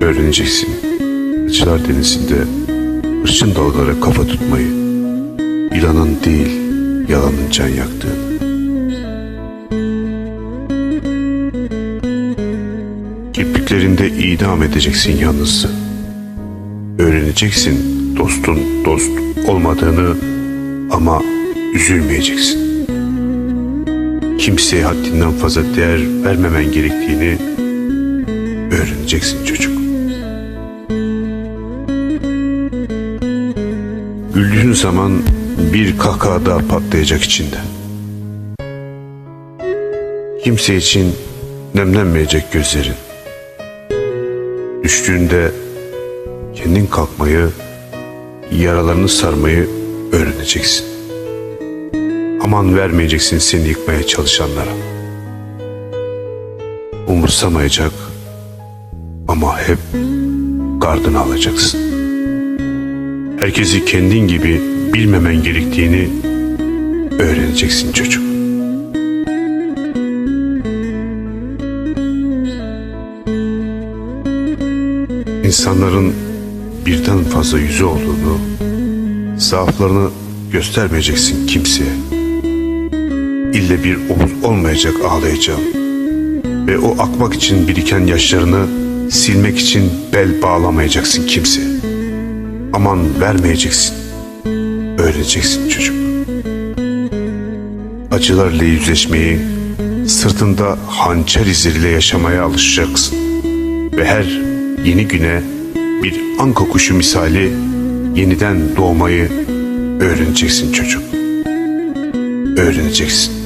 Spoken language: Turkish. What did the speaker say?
Öğreneceksin. Acılar denizinde ırçın dalgalara kafa tutmayı İlanın değil yalanın can yaktığını. Kirpiklerinde idam edeceksin yalnızı Öğreneceksin dostun dost olmadığını ama üzülmeyeceksin. Kimseye haddinden fazla değer vermemen gerektiğini öğreneceksin çocuk. Güldüğün zaman bir kahkaha daha patlayacak içinde. Kimse için nemlenmeyecek gözlerin. Düştüğünde kendin kalkmayı, yaralarını sarmayı öğreneceksin. Aman vermeyeceksin seni yıkmaya çalışanlara. Umursamayacak ama hep gardını alacaksın. Herkesi kendin gibi bilmemen gerektiğini öğreneceksin çocuk. İnsanların birden fazla yüzü olduğunu, zaaflarını göstermeyeceksin kimseye. İlle bir omuz olmayacak ağlayacağım. Ve o akmak için biriken yaşlarını silmek için bel bağlamayacaksın kimseye. Aman vermeyeceksin. Öğreneceksin çocuk. Acılarla yüzleşmeyi, sırtında hançer izleriyle yaşamaya alışacaksın. Ve her yeni güne bir anka kuşu misali yeniden doğmayı öğreneceksin çocuk. Öğreneceksin.